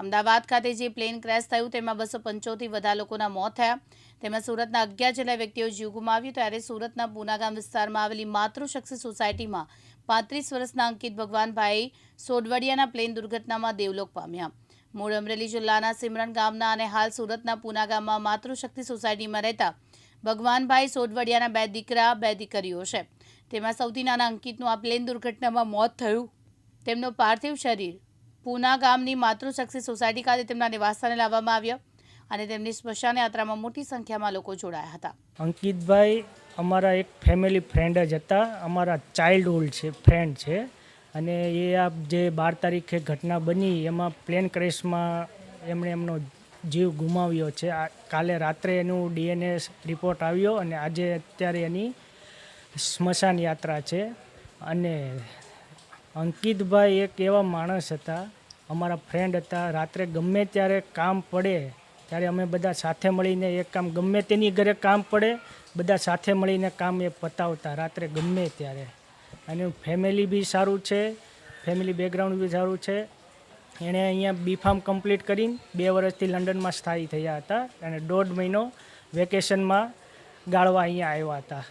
અમદાવાદ ખાતે જે plane crash થયું, તેમાં બસો પંચોતેર વધા લોકોના મોત થયા. તેમાં સુરતના અગિયાર જેટલા વ્યક્તિઓ જીવ ગુમાવ્યું. ત્યારે સુરતના પૂનાગામ વિસ્તારમાં આવેલી માતૃશક્તિ સોસાયટીમાં પાંત્રીસ વર્ષના અંકિત ભગવાનભાઈ સોડવડિયાના પ્લેન દુર્ઘટનામાં દેવલોક પામ્યા. મૂળ અમરેલી જિલ્લાના સિમરન ગામના અને હાલ સુરતના પુનાગામમાં માતૃશક્તિ સોસાયટીમાં રહેતા ભગવાનભાઈ સોડવડિયાના બે દીકરા, બે દીકરીઓ છે. તેમાં સૌથી નાના અંકિતનું આ પ્લેન દુર્ઘટનામાં મોત થયું. તેમનો પાર્થિવ શરીર પૂના ગામની માતૃશક્તિ સોસાયટી ખાતે તેમના નિવાસસ્થાને લાવવામાં આવ્યા અને તેમની સ્મશાન યાત્રામાં મોટી સંખ્યામાં લોકો જોડાયા હતા. અંકિતભાઈ, અમારા એક ફેમિલી ફ્રેન્ડ જ હતા. અમારા ચાઇલ્ડહુડ છે ફ્રેન્ડ છે. અને એ આ જે બાર તારીખે ઘટના બની, એમાં પ્લેન ક્રેશમાં એમણે એમનો જીવ ગુમાવ્યો છે. કાલે રાત્રે એનું ડીએનએ રિપોર્ટ આવ્યો અને આજે અત્યારે એની સ્મશાન યાત્રા છે. અને અંકિતભાઈ એક એવા માણસ હતા, અમારા ફ્રેન્ડ હતા. રાત્રે ગમે ત્યારે કામ પડે, ત્યારે અમે બધા સાથે મળીને એક કામ, ગમે તેની ઘરે કામ પડે, બધા સાથે મળીને કામ એ પતાવતા રાત્રે ગમે ત્યારે. અને ફેમિલી બી સારું છે ફેમિલી બેકગ્રાઉન્ડ બી સારું છે. એણે અહીંયા બી ફાર્મ કમ્પ્લીટ કરીને બે વર્ષથી લંડનમાં સ્થાયી થયા હતા અને દોઢ મહિનો વેકેશનમાં ગાળવા અહીંયા આવ્યા હતા.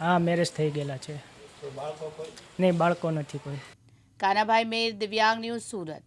હા મેરેજ થઈ ગયેલા છે. નહીં બાળકો નથી કોઈ. કાનાભાઈ મેર દિવ્યાંગ ન્યૂઝ સુરત.